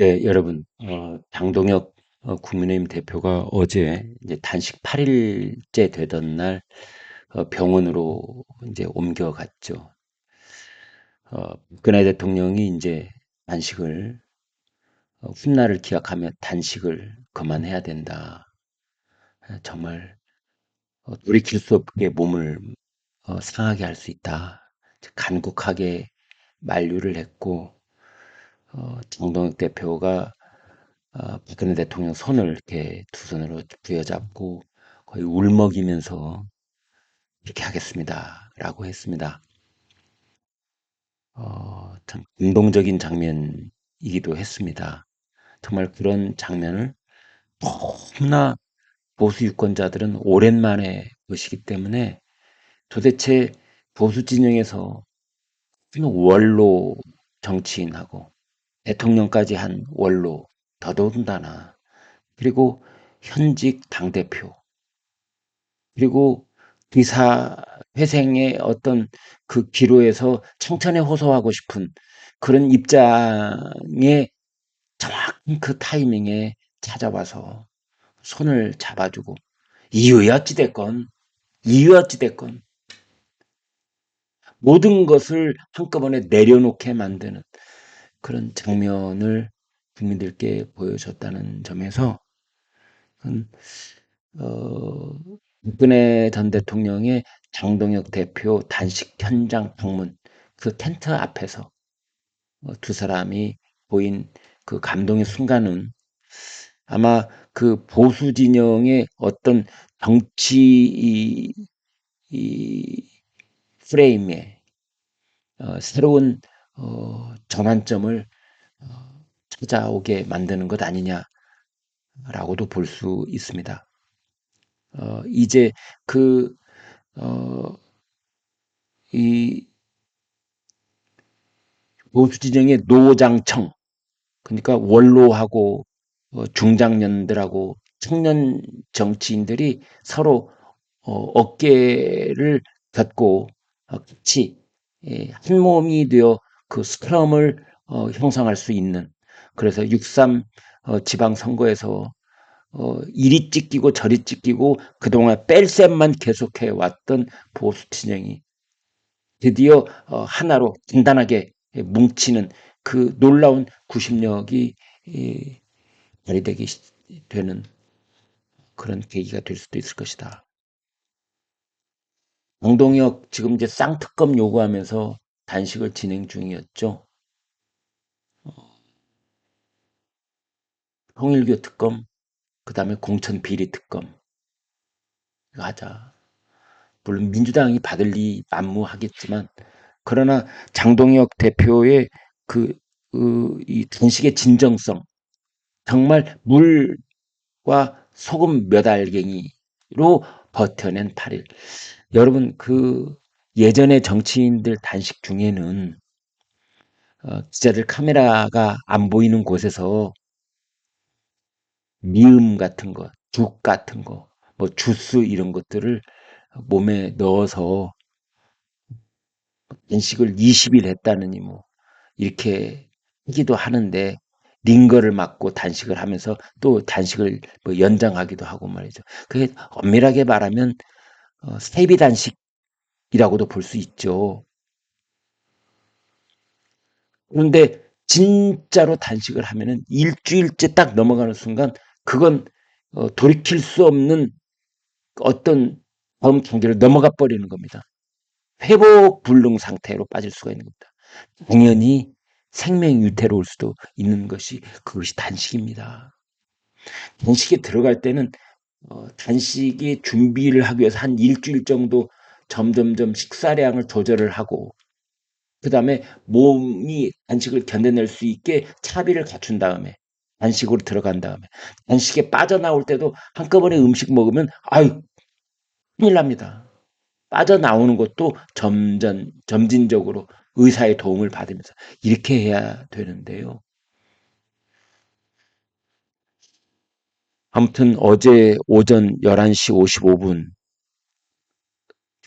네, 여러분, 어, 장동혁 어, 국민의힘 대표가 어제 이제 단식 8일째 되던 날 어, 병원으로 이제 옮겨갔죠. 어, 박근혜 대통령이 이제 단식을 어, 훗날을 기약하며 단식을 그만해야 된다. 아, 정말 어, 돌이킬 수 없게 몸을 어, 상하게 할 수 있다. 간곡하게 만류를 했고 어, 장동혁 대표가 어, 박근혜 대통령 손을 이렇게 두 손으로 부여잡고 거의 울먹이면서 이렇게 하겠습니다. 라고 했습니다. 어, 참 감동적인 장면이기도 했습니다. 정말 그런 장면을 너무나 보수 유권자들은 오랜만에 보시기 때문에 도대체 보수 진영에서 원로 정치인하고 대통령까지 한 원로 더더군다나 그리고 현직 당대표 그리고 기사 회생의 어떤 그 기로에서 청천에 호소하고 싶은 그런 입장에 정확한 그 타이밍에 찾아와서 손을 잡아주고 이유야 어찌됐건 이유 어찌됐건 모든 것을 한꺼번에 내려놓게 만드는 그런 장면을 국민들께 보여줬다는 점에서 어, 박근혜 전 대통령의 장동혁 대표 단식 현장 방문 그 텐트 앞에서 어, 두 사람이 보인 그 감동의 순간은 아마 그 보수 진영의 어떤 정치 이, 이 프레임에 어, 새로운 어, 전환점을 어, 찾아오게 만드는 것 아니냐라고도 볼 수 있습니다. 어, 이제 그, 어, 이 보수진영의 노장청, 그러니까 원로하고 어, 중장년들하고 청년 정치인들이 서로 어, 어깨를 어, 같이 예, 한 몸이 되어 그 스크럼을 어, 형성할 수 있는 그래서 6.3 어, 지방 선거에서 어, 이리 찢기고 저리 찢기고 그동안 뺄셈만 계속해 왔던 보수 진영이 드디어 어, 하나로 단단하게 뭉치는 그 놀라운 구심력이 이, 발휘되게 되는 그런 계기가 될 수도 있을 것이다. 강동혁 지금 이제 쌍특검 요구하면서 단식을 진행 중이었죠. 어, 홍일교 특검, 그 다음에 공천 비리 특검. 이거 하자. 물론 민주당이 받을 리 만무하겠지만, 그러나 장동혁 대표의 그, 그, 이 단식의 진정성, 정말 물과 소금 몇 알갱이로 버텨낸 8일. 여러분, 그 예전의 정치인들 단식 중에는 어, 기자들 카메라가 안 보이는 곳에서 미음 같은 거, 죽 같은 거, 뭐 주스 이런 것들을 몸에 넣어서 단식을 20일 했다느니 뭐 이렇게 하기도 하는데 링거를 맞고 단식을 하면서 또 단식을 뭐 연장하기도 하고 말이죠. 그게 엄밀하게 말하면 어, 세비 단식 이라고도 볼 수 있죠. 그런데 진짜로 단식을 하면은 일주일째 딱 넘어가는 순간 그건 어, 돌이킬 수 없는 어떤 다음 단계를 넘어가 버리는 겁니다. 회복 불능 상태로 빠질 수가 있는 겁니다. 당연히 생명 유태로울 수도 있는 것이 그것이 단식입니다. 단식에 들어갈 때는 어, 단식의 준비를 하기 위해서 한 일주일 정도 점점점 식사량을 조절을 하고 그 다음에 몸이 단식을 견뎌낼 수 있게 차비를 갖춘 다음에 단식으로 들어간 다음에 단식에 빠져나올 때도 한꺼번에 음식 먹으면 아유 큰일 납니다. 빠져나오는 것도 점점 점진적으로 의사의 도움을 받으면서 이렇게 해야 되는데요. 아무튼 어제 오전 11시 55분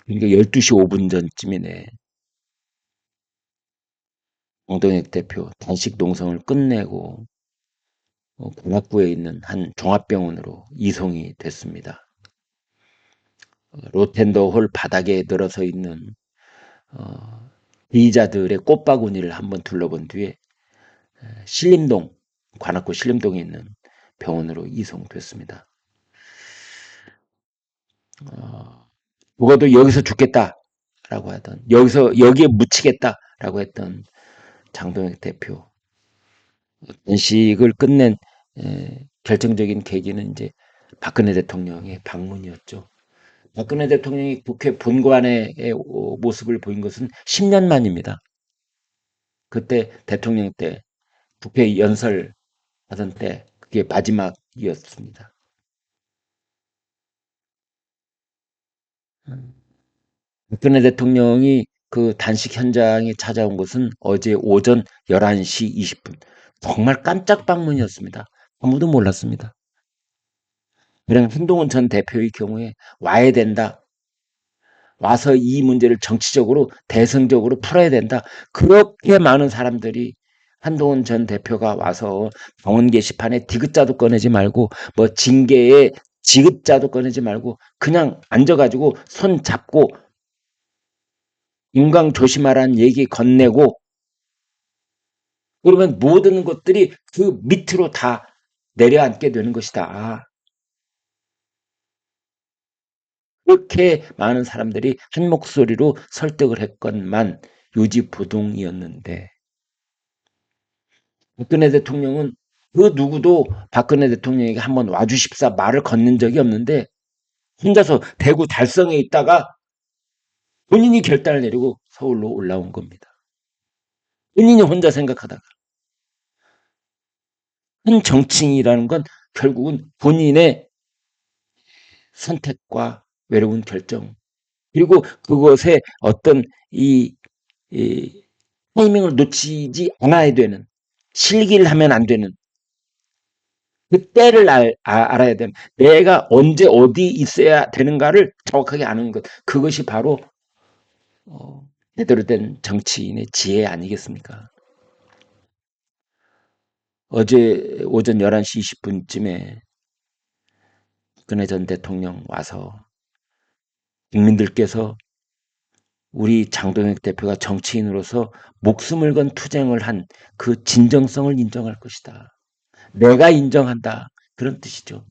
그러니까 12시 5분 전쯤이네. 정동혁 대표 단식 농성을 끝내고 어, 관악구에 있는 한 종합병원으로 이송이 됐습니다. 어, 로텐더 홀 바닥에 늘어서 있는 어, 비자들의 꽃바구니를 한번 둘러본 뒤에 신림동 관악구 신림동에 있는 병원으로 이송됐습니다. 어, 죽어도 여기서 죽겠다라고 하던 여기서 여기에 묻히겠다라고 했던 장동혁 대표 단식을 끝낸 에, 결정적인 계기는 이제 박근혜 대통령의 방문이었죠. 박근혜 대통령이 국회 본관의 모습을 보인 것은 10년 만입니다. 그때 대통령 때 국회 연설 하던 때 그게 마지막이었습니다. 박근혜 대통령이 그 단식 현장에 찾아온 것은 어제 오전 11시 20분. 정말 깜짝 방문이었습니다. 아무도 몰랐습니다. 그냥 한동훈 전 대표의 경우에 와야 된다. 와서 이 문제를 정치적으로 대승적으로 풀어야 된다. 그렇게 많은 사람들이 한동훈 전 대표가 와서 병원 게시판에 디귿자도 꺼내지 말고 뭐 징계에 지읒자도 꺼내지 말고 그냥 앉아가지고 손 잡고 인강 조심하라는 얘기 건네고 그러면 모든 것들이 그 밑으로 다 내려앉게 되는 것이다. 그렇게 많은 사람들이 한 목소리로 설득을 했건만 유지부동이었는데 박근혜 대통령은 그 누구도 박근혜 대통령에게 한번 와주십사 말을 건넨 적이 없는데 혼자서 대구 달성에 있다가 본인이 결단을 내리고 서울로 올라온 겁니다. 본인이 혼자 생각하다가 한 정치인이라는 건 결국은 본인의 선택과 외로운 결정 그리고 그것에 어떤 이, 이 타이밍을 놓치지 않아야 되는 실기를 하면 안 되는 그 때를 알, 아, 알아야 되는 내가 언제 어디 있어야 되는가를 정확하게 아는 것 그것이 바로 어, 제대로 된 정치인의 지혜 아니겠습니까? 어제 오전 11시 20분쯤에 박근혜 전 대통령 와서 국민들께서 우리 장동혁 대표가 정치인으로서 목숨을 건 투쟁을 한 그 진정성을 인정할 것이다. 내가 인정한다. 그런 뜻이죠.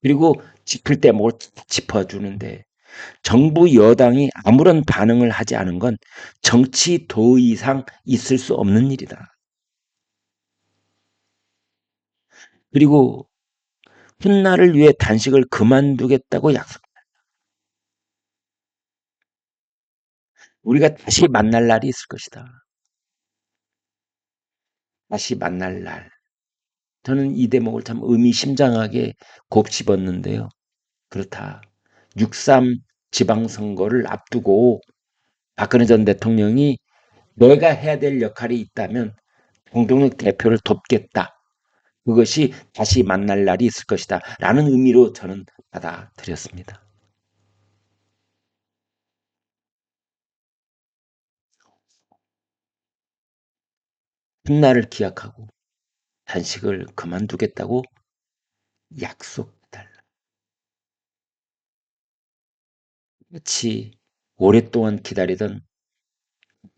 그리고 짚을 때뭘 짚어주는데 정부 여당이 아무런 반응을 하지 않은 건 정치 도 이상 있을 수 없는 일이다. 그리고 훗날을 위해 단식을 그만두겠다고 약속했다. 우리가 다시 만날 날이 있을 것이다. 다시 만날 날. 저는 이 대목을 참 의미심장하게 곱씹었는데요. 그렇다. 6.3 지방선거를 앞두고 박근혜 전 대통령이 내가 해야 될 역할이 있다면 공동혁 대표를 돕겠다. 그것이 다시 만날 날이 있을 것이다. 라는 의미로 저는 받아들였습니다. 훗날을 기약하고 단식을 그만두겠다고 약속해달라. 마치 오랫동안 기다리던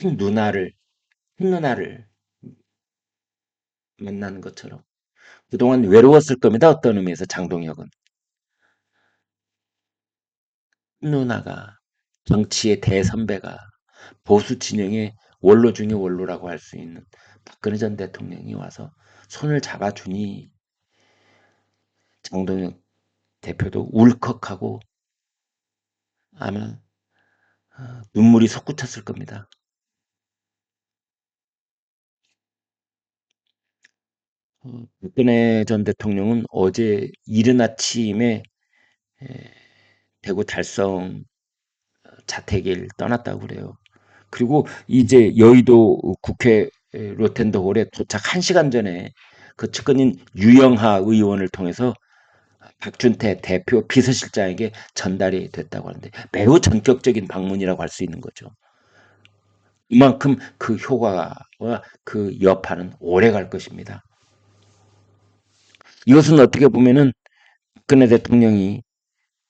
누나를, 누나를 만나는 것처럼 그동안 외로웠을 겁니다. 어떤 의미에서 장동혁은. 누나가 정치의 대선배가 보수 진영의 원로 중의 원로라고 할 수 있는 박근혜 전 대통령이 와서 손을 잡아주니 장동혁 대표도 울컥하고 아마 어, 눈물이 솟구쳤을 겁니다. 어, 박근혜 전 대통령은 어제 이른 아침에 대구 달성 자택을 떠났다고 그래요. 그리고 이제 여의도 국회 로텐더홀에 도착 1시간 전에 그 측근인 유영하 의원을 통해서 박준태 대표 비서실장에게 전달이 됐다고 하는데 매우 전격적인 방문이라고 할 수 있는 거죠. 이만큼 그 효과와 그 여파는 오래 갈 것입니다. 이것은 어떻게 보면은 박근혜 대통령이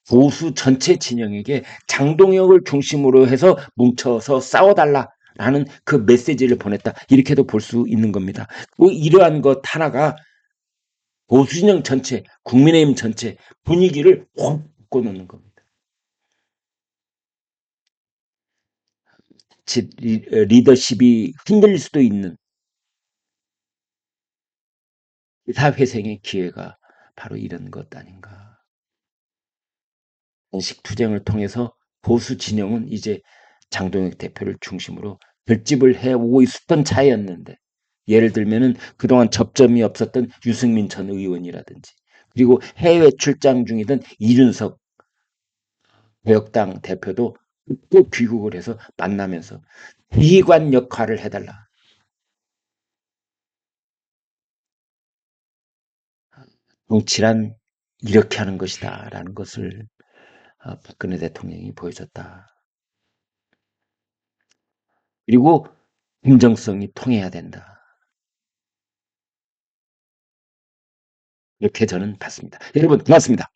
보수 전체 진영에게 장동혁을 중심으로 해서 뭉쳐서 싸워달라 라는 그 메시지를 보냈다. 이렇게도 볼 수 있는 겁니다. 그 이러한 것 하나가 보수 진영 전체, 국민의힘 전체 분위기를 확 바꿔놓는 겁니다. 리더십이 흔들릴 수도 있는 사회생의 기회가 바로 이런 것 아닌가. 원식 투쟁을 통해서 보수 진영은 이제 장동혁 대표를 중심으로 결집을 해오고 있었던 차이였는데 예를 들면은 그동안 접점이 없었던 유승민 전 의원이라든지 그리고 해외 출장 중이던 이준석 개혁당 대표도 또 귀국을 해서 만나면서 비관 역할을 해달라. 정치란 이렇게 하는 것이다 라는 것을 어, 박근혜 대통령이 보여줬다. 그리고 공정성이 통해야 된다. 이렇게 저는 봤습니다. 여러분 고맙습니다.